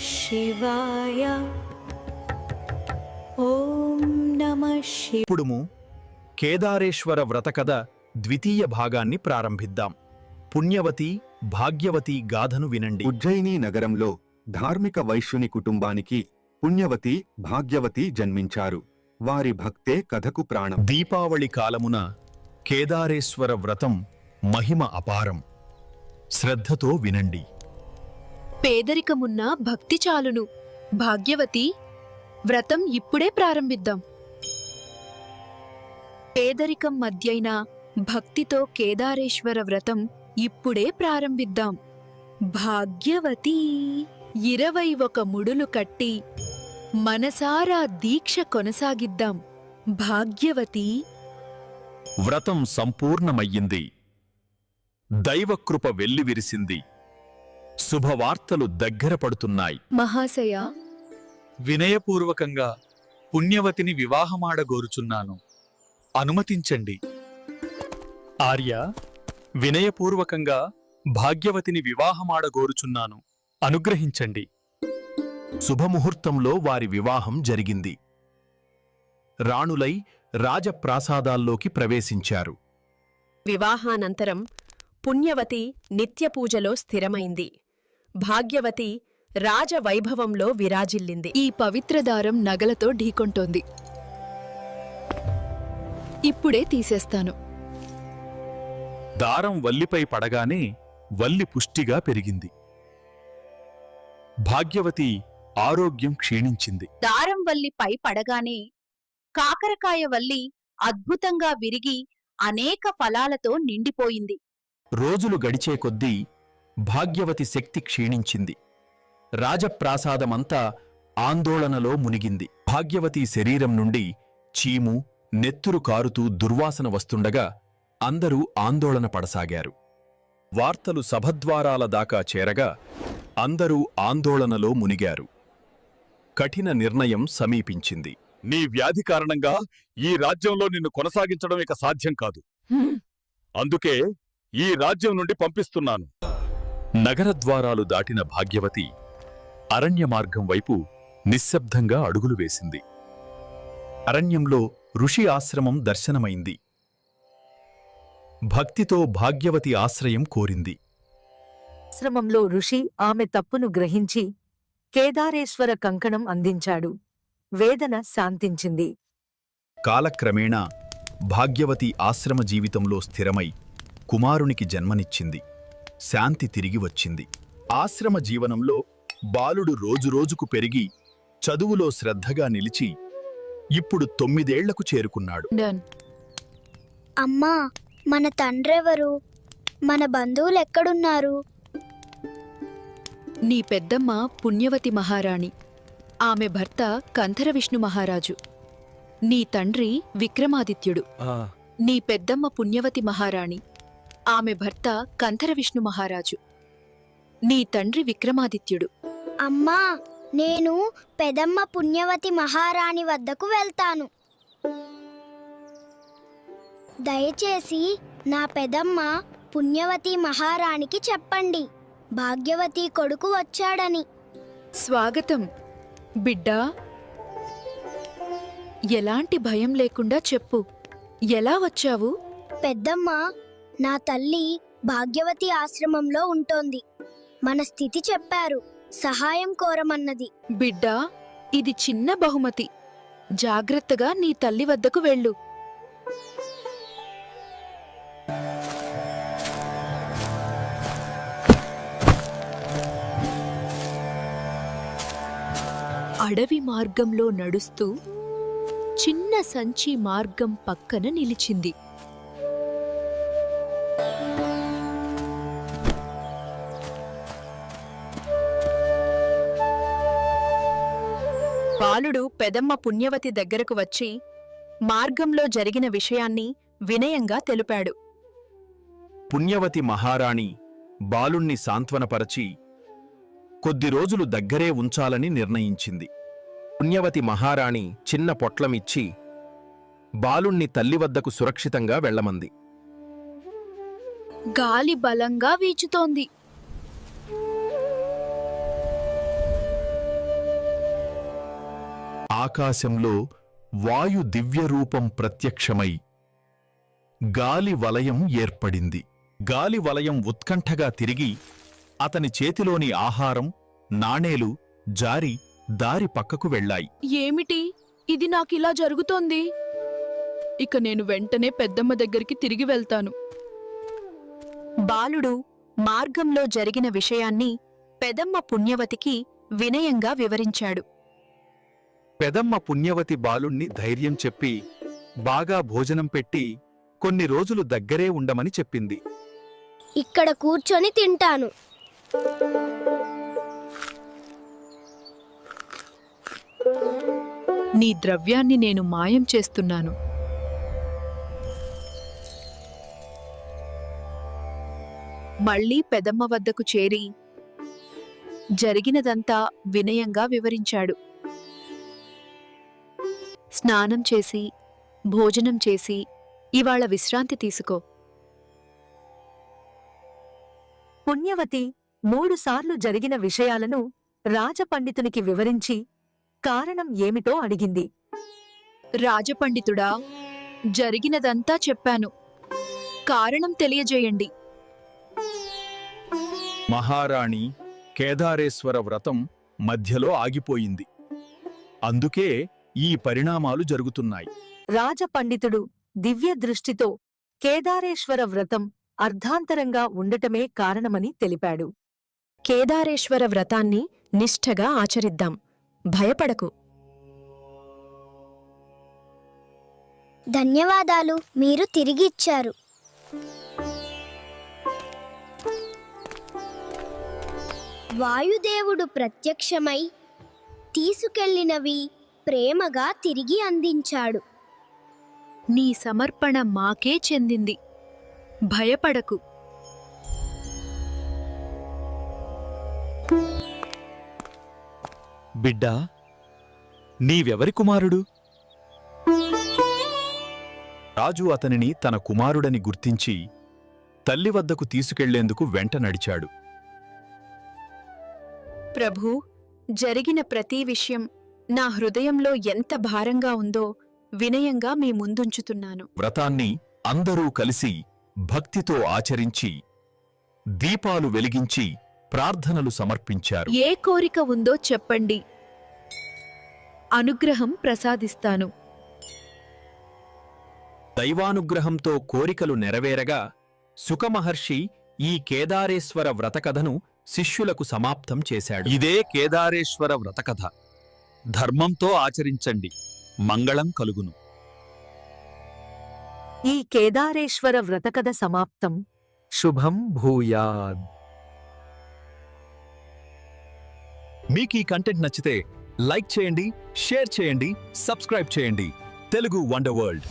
శివాయ. ఓం నమ శివ ఇప్పుడుము కేదారేశ్వర వ్రతకథ ద్వితీయ భాగాన్ని ప్రారంభిద్దాం. పుణ్యవతి భాగ్యవతి గాథను వినండి. ఉజ్జయిని నగరంలో ధార్మిక వైశ్యుని కుటుంబానికి పుణ్యవతి భాగ్యవతి జన్మించారు. వారి భక్తే కథకు ప్రాణం. దీపావళి కాలమున కేదారేశ్వర వ్రతం మహిమ అపారం. శ్రద్ధతో వినండి. పేదరికమున్న భక్తి చాలును. భాగ్యవతి వ్రతం ఇప్పుడే ప్రారంభిద్దాం. పేదరికం మధ్యైన భక్తితో కేదారేశ్వర వ్రతం ఇప్పుడే ప్రారంభిద్దాం. భాగ్యవతి ఇరవై ఒక ముడులు కట్టి మనసారా దీక్ష కొనసాగిద్దాం. భాగ్యవతి. వ్రతం సంపూర్ణమయ్యింది. దైవకృప వెల్లివిరిసింది. శుభవార్తలు దగ్గర పడుతున్నాయి. మహాశయ. వినయపూర్వకంగా పుణ్యవతిని వివాహమాడగోరుచున్నాను. అనుమతించండి. ఆర్య వినయపూర్వకంగా భాగ్యవతిని వివాహమాడగోరుచున్నాను. అనుగ్రహించండి. శుభముహూర్తంలో వారి వివాహం జరిగింది. రాణులై రాజప్రాసాదాల్లోకి ప్రవేశించారు. వివాహానంతరం పుణ్యవతి నిత్యపూజలో స్థిరమైంది. భాగ్యవతి రాజవైభవంలో విరాజిల్లింది. ఈ పవిత్ర దారం నగలతో ఢీకొంటోంది. ఇప్పుడే తీసేస్తాను. దారం వల్లిపై పడగానే వల్లి పుష్టిగా పెరిగింది. భాగ్యవతి ఆరోగ్యం క్షీణించింది. దారం వల్లి పై పడగానే కాకరకాయ వల్లి అద్భుతంగా విరిగి అనేక ఫలాలతో నిండిపోయింది. రోజులు గడిచే కొద్దీ భాగ్యవతి శక్తి క్షీణించింది. రాజప్రాసాదమంతా ఆందోళనలో మునిగింది. భాగ్యవతి శరీరం నుండి చీము నెత్తురు కారుతూ దుర్వాసన వస్తుండగా అందరూ ఆందోళన పడసాగారు. వార్తలు సభద్వారాల దాకా చేరగా అందరూ ఆందోళనలో మునిగారు. కఠిన నిర్ణయం సమీపించింది. నీ వ్యాధి కారణంగా ఈ రాజ్యంలో నిన్ను కొనసాగించడం ఇక సాధ్యం కాదు. అందుకే ఈ రాజ్యం నుండి పంపిస్తున్నాను. నగరద్వారాలు దాటిన భాగ్యవతి అరణ్య మార్గం వైపు నిశ్శబ్దంగా అడుగులు వేసింది. అరణ్యంలో ఋషి ఆశ్రమం దర్శనమైంది. భక్తితో భాగ్యవతి ఆశ్రయం కోరింది. ఆశ్రమంలో ఋషి ఆమె తప్పును గ్రహించి కేదారేశ్వర కంకణం అందించాడు. వేదన శాంతించింది. కాలక్రమేణా భాగ్యవతి ఆశ్రమ జీవితంలో స్థిరమై కుమారునికి జన్మనిచ్చింది. శాంతి తిరిగి వచ్చింది. ఆశ్రమ జీవనంలో బాలుడు రోజురోజుకు పెరిగి చదువులో శ్రద్ధగా నిలిచి ఇప్పుడు తొమ్మిదేళ్ళకు చేరుకున్నాడు. అమ్మా మన తండ్రెవరు? మన బంధువులు ఎక్కడున్నారు నీ పెద్దమ్మ పుణ్యవతి మహారాణి. ఆమె భర్త కంధర విష్ణు మహారాజు. నీ తండ్రి విక్రమాదిత్యుడు. నీ పెద్దమ్మ పుణ్యవతి మహారాణి. ఆమె భర్త కంధర విష్ణు మహారాజు. నీ తండ్రి విక్రమాదిత్యుడు. అమ్మా నేను పెదమ్మ పుణ్యవతి మహారాణి వద్దకు వెళ్తాను. దయచేసి నా పెదమ్మ పుణ్యవతి మహారాణికి చెప్పండి. భాగ్యవతి కొడుకు వచ్చాడని. స్వాగతం. బిడ్డా ఎలాంటి భయం లేకుండా చెప్పు. ఎలా వచ్చావు? పెద్దమ్మ నా తల్లి భాగ్యవతి ఆశ్రమంలో ఉంటోంది. మన స్థితి చెప్పారు. సహాయం కోరమన్నది. బిడ్డా ఇది చిన్న బహుమతి. జాగ్రత్తగా నీ తల్లి వద్దకు వెళ్ళు. అడవి మార్గంలో నడుస్తూ చిన్న సంచి మార్గం పక్కన నిలిచింది. బాలుడు పెదమ్మ పుణ్యవతి దగ్గరకు వచ్చి మార్గంలో జరిగిన విషయాన్ని వినయంగా తెలిపాడు. పుణ్యవతి మహారాణి బాలుణ్ణి సాంత్వనపరచి కొద్ది రోజులు దగ్గరే ఉంచాలని నిర్ణయించింది. పుణ్యవతి మహారాణి చిన్న పొట్లమిచ్చి బాలుణ్ణి తల్లి వద్దకు సురక్షితంగా వెళ్ళమంది. గాలి బలంగా వీచుతోంది. ఆకాశంలో వాయు దివ్యరూపం ప్రత్యక్షమై గాలి వలయం ఏర్పడింది. గాలి వలయం ఉత్కంఠగా తిరిగి అతని చేతిలోని ఆహారం నాణేలు జారి దారి పక్కకు వెళ్ళాయి. ఏమిటి? ఇది నాకిలా జరుగుతోంది? ఇక నేను వెంటనే పెద్దమ్మ దగ్గరికి తిరిగి వెళ్తాను. బాలుడు మార్గంలో జరిగిన విషయాన్ని పెదమ్మ పుణ్యవతికి వినయంగా వివరించాడు. పెదమ్మ పుణ్యవతి బాలుణ్ణి ధైర్యం చెప్పి బాగా భోజనం పెట్టి కొన్ని రోజులు దగ్గరే ఉండమని చెప్పింది. ఇక్కడ కూర్చొని తింటాను. నీ ద్రవ్యాన్ని నేను మాయం చేస్తున్నాను. మళ్ళీ పెదమ్మ వద్దకు చేరి జరిగినదంతా వినయంగా వివరించాడు. స్నానం చేసి భోజనం చేసి ఇవాళ విశ్రాంతి తీసుకో. పుణ్యవతి మూడుసార్లు జరిగిన విషయాలను రాజపండితునికి వివరించి కారణం ఏమిటో అడిగింది. రాజపండితుడా జరిగినదంతా చెప్పాను. కారణం తెలియజేయండి. మహారాణి కేదారేశ్వర వ్రతం మధ్యలో ఆగిపోయింది. అందుకే ఈ పరిణామాలు జరుగుతున్నాయి. రాజపండితుడు దివ్య దృష్టితో కేదారేశ్వర వ్రతం అర్ధాంతరంగా ఉండటమే కారణమని తెలిపాడు. కేదారేశ్వర వ్రతాన్ని నిష్ఠగా ఆచరిద్దాం. భయపడకు. ధన్యవాదాలు. మీరు తిరిగిచ్చారు వాయుదేవుడు ప్రత్యక్షమై తీసుకెళ్ళినవి ప్రేమగా తిరిగి అందించాడు. నీ సమర్పణ మాకే చెందింది. భయపడకు. బిడ్డా నీవెవరి కుమారుడు? రాజు అతనిని తన కుమారుడని గుర్తించి తల్లి వద్దకు తీసుకెళ్ళేందుకు వెంట నడిచాడు. ప్రభూ జరిగిన ప్రతి విషయం నా హృదయంలో ఎంత భారంగా ఉందో వినయంగా మీ ముందుంచుతున్నాను. వ్రతాన్ని అందరూ కలిసి భక్తితో ఆచరించి దీపాలు వెలిగించి ప్రార్థనలు సమర్పించారు. ఏ కోరిక ఉందో చెప్పండి. అనుగ్రహం ప్రసాదిస్తాను. దైవానుగ్రహంతో కోరికలు నెరవేరగా సుఖమహర్షి ఈ కేదారేశ్వర వ్రతకథను శిష్యులకు సమాప్తం చేశాడు. ఇదే కేదారేశ్వర వ్రతకథ. ధర్మంతో ఆచరించండి. మంగళం కలుగును. ఈ కేదారేశ్వర వ్రతకథ సమాప్తం. శుభం భూయాద్. మీకు ఈ కంటెంట్ నచ్చితే లైక్ చేయండి షేర్ చేయండి సబ్స్క్రైబ్ చేయండి. Telugu wonder world.